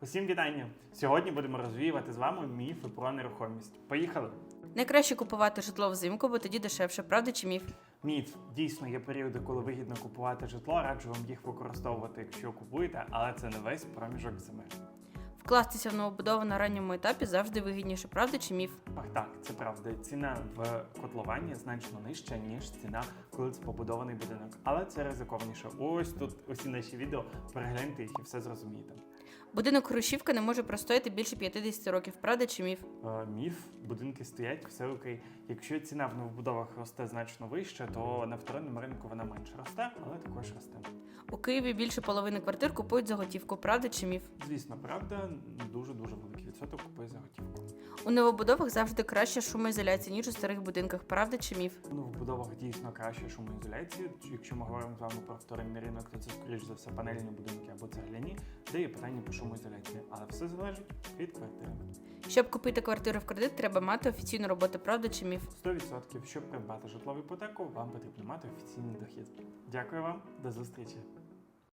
Усім вітання! Сьогодні будемо розвіювати з вами міфи про нерухомість. Поїхали! Найкраще купувати житло взимку, бо тоді дешевше, правда чи міф? Міф дійсно є періоди, коли вигідно купувати житло. Раджу вам їх використовувати, якщо купуєте, але це не весь проміжок зими. Вкластися в новобудову на ранньому етапі завжди вигідніше, правда чи міф? Ах, так, це правда. Ціна в котловані значно нижча, ніж ціна, коли це побудований будинок. Але це ризикованіше. Ось тут усі наші відео. Перегляньте їх і все зрозумієте. Будинок Хрущівка не може простояти більше 50 років, правда чи міф? Е, Міф, будинки стоять, все окей. Якщо ціна в новобудовах росте значно вище, то на вторинному ринку вона менше росте, але також росте. У Києві більше половини квартир купують за готівку, правда чи міф? Звісно, правда, дуже дуже великий відсоток купує за готівку. У новобудовах завжди краща шумоізоляція, ніж у старих будинках, правда чи міф? Ну, в будовах дійсно краще шумоізоляції. Якщо ми говоримо з вами про вторинний ринок, то це скоріш за все панельні будинки або цегляні, де є питання по шумоізоляції. Але все залежить від квартири. Щоб купити квартиру в кредит, треба мати офіційну роботу, правда чи міф? 100% щоб придбати житлову іпотеку, вам потрібно мати офіційний дохід. Дякую вам, до зустрічі.